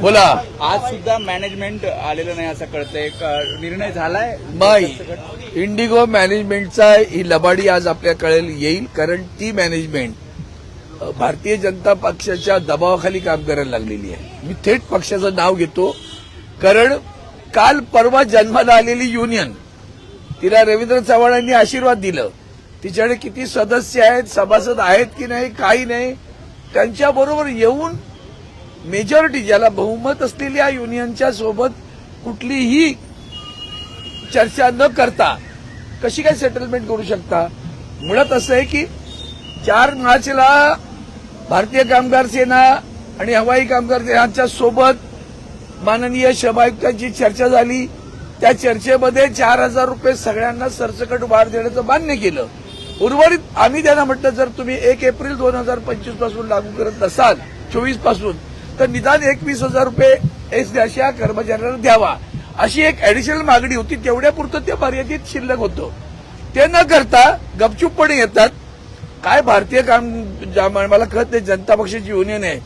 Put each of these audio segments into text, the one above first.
बोला. आज सुद्धा मॅनेजमेंट आलेलं नाही असं कळतंय. निर्णय झालाय? नाही. इंडिगो मॅनेजमेंटचा ही लबाडी आज आपल्या कळेल येईल कारण ती मॅनेजमेंट भारतीय जनता पक्षाच्या दबावाखाली काम करायला लागलेली आहे. मी थेट पक्षाचं नाव घेतो कारण काल परवा जन्माला आलेली युनियन तिला रवींद्र चव्हाणांनी आशीर्वाद दिलं. तिच्याकडे किती सदस्य आहेत सभासद आहेत की नाही काही नाही त्यांच्याबरोबर येऊन मेजॉरिटी ज्याला बहुमत असलेल्या युनियनच्या सोबत कुठलीही चर्चा न करता कशी काय सेटलमेंट करू शकता? मुळात असं आहे की चार मार्चला भारतीय कामगार सेना आणि हवाई कामगार सेनाच्या सोबत माननीय शभायुक्तांची चर्चा झाली. त्या चर्चेमध्ये चार हजार रुपये सगळ्यांना सरसकट वाढ देण्याचं मान्य केलं. उर्वरित आम्ही त्यांना म्हटलं जर तुम्ही एक एप्रिल दोन हजार पंचवीसपासून लागू करत नसाल चोवीसपासून तर निदान एकवीस हजार रुपये एस अशा कर्मचाऱ्यांना द्यावा. अशी एक ऍडिशनल मागणी होती. तेवढ्यापुरतं ते मर्यादित शिल्लक होतं. ते न करता गपचूपपणे येतात. काय भारतीय काम मला कळत नाही जनता पक्षाची युनियन आहे.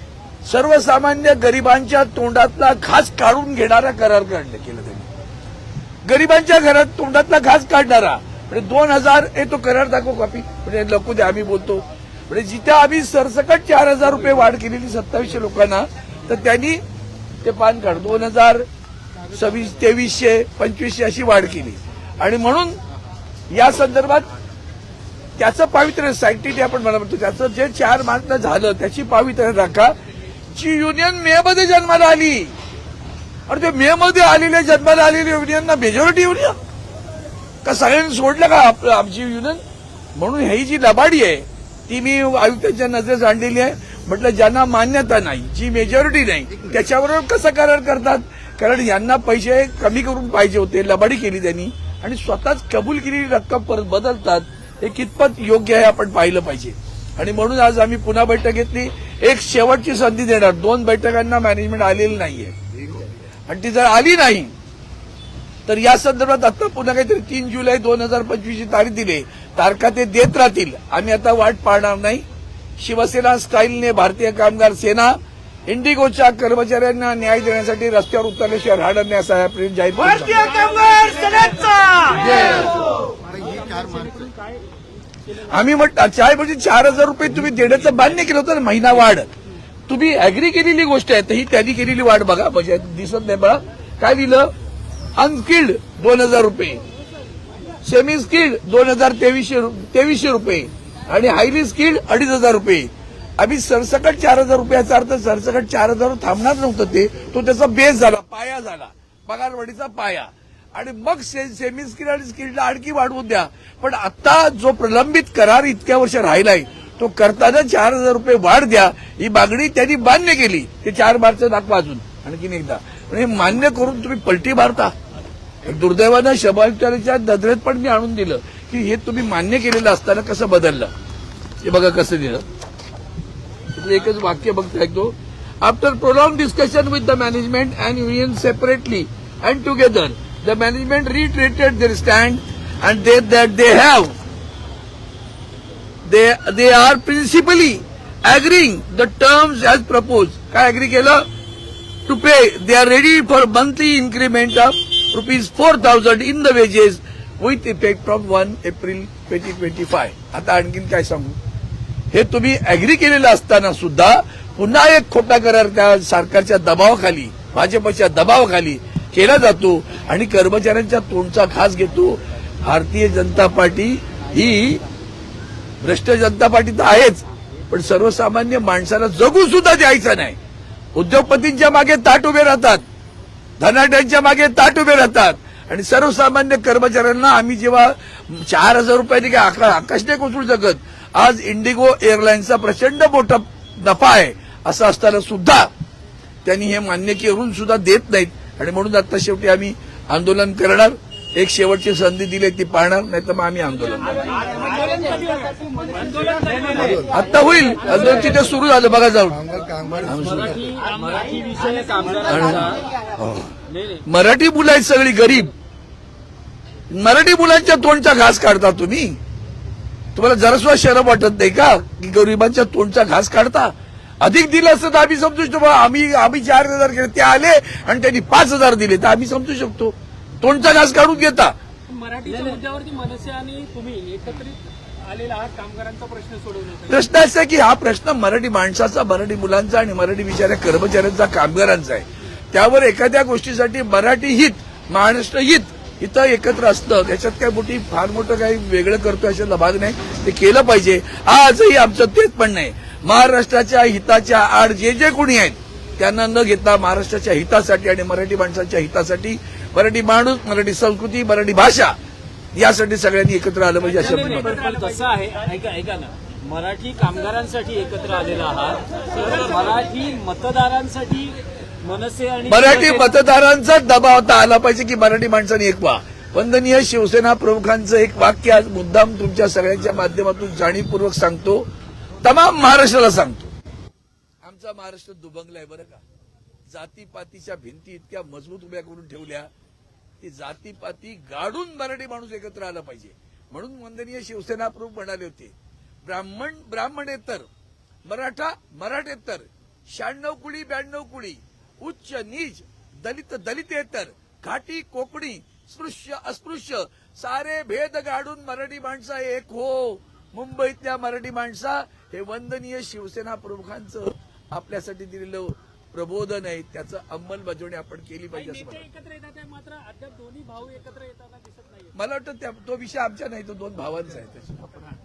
सर्वसामान्य गरिबांच्या तोंडातला घास काढून घेणारा करार काढले केलं त्यांनी. गरिबांच्या घरात तोंडातला घास काढणारा. म्हणजे दोन हजार हे तो करार दाखव कॉपी. म्हणजे नको द्या आम्ही बोलतो. म्हणजे जिथे आम्ही सरसकट चार हजार रुपये वाढ केलेली सत्तावीसशे लोकांना तर त्यांनी ते पान कार्ड दोन हजार सव्वीस तेवीसशे पंचवीसशे अशी वाढ केली. आणि म्हणून या संदर्भात त्याचं पावित्र्य सायंटिटी आपण मला म्हणतो त्याचं जे चार मार्चला झालं त्याची पावित्र्य राखा. जी युनियन मे मध्ये जन्माला आली आणि ते मे मध्ये आलेल्या जन्माला आलेल्या युनियनना मेजॉरिटी युनियन का सगळ्यांनी सोडलं का आपलं आमची युनियन म्हणून ही जी लबाडी आहे ती मी आयुक्तांच्या नजरेस आणलेली आहे. म्हटलं ज्यांना मान्यता नाही जी मेजॉरिटी नाही त्याच्याबरोबर कसं करार करतात? कारण यांना पैसे कमी करून पाहिजे होते लबाडी केली त्यांनी आणि स्वतःच कबूल केलेली रक्कम परत बदलतात हे कितपत योग्य आहे आपण पाहिलं पाहिजे. आणि म्हणून आज आम्ही पुन्हा बैठक घेतली. एक शेवटची संधी देणार. दोन बैठकांना मॅनेजमेंट आलेली नाहीये. आणि ती जर आली नाही तर या संदर्भात आता पुन्हा काहीतरी तीन जुलै दोन हजार पंचवीसची तारीख दिली. तारखा ते देत राहतील. आम्ही आता वाट पाहणार नाही. शिवसेना स्टाईलने भारतीय कामगार सेना इंडिगोच्या कर्मचाऱ्यांना न्याय देण्यासाठी रस्त्यावर उतरल्याशिवाय राहणार नाही असा हा प्रेम जाहीर आम्ही म्हटलं चाय म्हणजे चार हजार रुपये तुम्ही देण्याचं मान्य केलं होतं महिना वाढ. तुम्ही अॅग्री केलेली गोष्ट आहे तर ही त्यांनी केलेली वाढ बघा म्हणजे दिसत नाही बघा. काय दिलं अनस्किल्ड दोन हजार रुपये. सेमी स्किल्ड दोन हजार तेवीसशे तेवीसशे रुपये. आणि हायली स्किल्ड अडीच हजार रुपये. आम्ही सरसकट चार हजार रुपयाचा अर्थ सरसकट चार हजार थांबणार नव्हतं ते. तो त्याचा बेस झाला पाया झाला. पगारवाढीचा पाया. आणि मग से- सेमी स्किल आणि स्किल्डला आणखी वाढवून द्या. पण आता जो प्रलंबित करार इतक्या वर्ष राहिलाय तो करताना चार हजार रुपये वाढ द्या ही मागणी त्यांनी मान्य केली. ते चार मार्च दाखवा अजून आणखीन एकदा. पण हे मान्य करून तुम्ही पलटी मारता. दुर्दैवानं शबायुक्ताच्या नजरेत पण मी आणून दिलं. की हे तुम्ही मान्य केलेलं असताना कसं बदललं? हे बघा कसं दिलं. एकच वाक्य बघता ऐकतो after prolong discussion with the management and union separately and together the management retreated their stand and they that they have they they are principally agreeing the terms as propose काय अग्री केलं? To pay they are ready for monthly increment of rupees four thousand in the wages with effect from one April twenty twenty five आता आणखीन काय सांगू? हे तुम्ही agree केलेलं असताना सुद्धा पुन्हा एक खोटा करार त्या सरकारच्या दबावाखाली भाजपच्या दबावाखाली केला जातो आणि कर्मचाऱ्यांच्या तोंडचा खास घेतो. भारतीय जनता पार्टी ही भ्रष्ट जनता पार्टी तर आहेच पण सर्वसामान्य माणसाला जगू सुद्धा द्यायचं नाही. उद्योगपतींच्या मागे ताट उभे राहतात धनाट्यांच्या मागे ताट उभे राहतात आणि सर्वसामान्य कर्मचाऱ्यांना आम्ही जेव्हा चार हजार रुपयांनी काय आका- आकाश नाही कोसळू शकत. आज इंडिगो एअरलाईन्सचा प्रचंड मोठा नफा आहे असं असताना सुद्धा त्यांनी हे मान्य करून सुद्धा देत नाहीत. आणि म्हणून आता शेवटी आम्ही आंदोलन करणार. एक शेवटची संधी दिली ती पाळणार नाही तर मग आम्ही आंदोलन करणार. आता होईल. आंदोलन तिथे सुरू झालं बघा जाऊन. मराठी मुलं आहेत सगळी गरीब. मराठी मुलांच्या तोंडचा घास काढता तुम्ही? तुम्हाला जरासुद्धा शरम वाटत नाही का? की गरिबांच्या तोंडचा घास काढता? अधिक दिलं असतं तर आम्ही समजू शकतो. आम्ही आम्ही चार हजार केले ते आले आणि त्यांनी पाच हजार दिले. तर आम्ही समजू शकतो. तोंडचा घास काढून घेता. मराठीच्या मुद्द्यावरती मनसे आणि तुम्ही एकत्रित आलेला आहात कामगारांचा प्रश्न असा आहे की हा प्रश्न मराठी माणसाचा मराठी मुलांचा आणि मराठी बिचाऱ्या कर्मचाऱ्यांचा कामगारांचा आहे. त्यावर एखाद्या गोष्टीसाठी मराठी हित महाराष्ट्र हित इथं एकत्र असतं. त्याच्यात काय मोठी फार मोठं काही वेगळं करतो अशातला भाग नाही. ते केलं पाहिजे. आजही आमचं तेच म्हणणं आहे. महाराष्ट्राच्या हिताच्या आड जे जे कोणी आहेत त्यांना न घेता महाराष्ट्राच्या हितासाठी आणि मराठी माणसाच्या हितासाठी मराठी माणूस मराठी संस्कृती मराठी भाषा यासाठी सगळ्यांनी एकत्र आलं पाहिजे असं नाही, नाही, पण पण कसं आहे. ऐका ऐका ना. मराठी कामगारांसाठी एकत्र आलेला आहात. तर मराठी मतदारांसाठी मराठी शिवसेना- मतदारांचा दबाव आता आला पाहिजे की मराठी माणसाने एक व्हा वंदनीय शिवसेना प्रमुखांचं एक वाक्य आज मुद्दाम तुमच्या सगळ्यांच्या माध्यमातून जाणीवपूर्वक सांगतो. तमाम महाराष्ट्राला सांगतो. आमचा महाराष्ट्र दुबंगला आहे बरं का? जातीपातीच्या भिंती इतक्या मजबूत उभ्या करून ठेवल्या ती जातीपाती गाडून मराठी माणूस एकत्र आला पाहिजे. म्हणून वंदनीय शिवसेना प्रमुख म्हणाले होते ब्राह्मण ब्राह्मणेतर मराठा मराठेतर शहाण्णव कुळी ब्याण्णव कुळी उच्च नीच दलित दलितेतर घाटी कोकणी स्पृश्य अस्पृश्य सारे भेद गाडून मराठी माणसा एक हो. मुंबईतल्या मराठी माणसा हे वंदनीय शिवसेना प्रमुखांचं आपल्यासाठी दिलेलं प्रबोधन आहे. त्याचं अंमलबजावणी आपण केली पाहिजे मला एकत्र येतात आहे, मात्र अद्याप दोन्ही भाऊ एकत्र येताना दिसत नाही मला वाटतं तो विषय आमच्या नाही तो दोन भावांचा आहे त्याच्यात.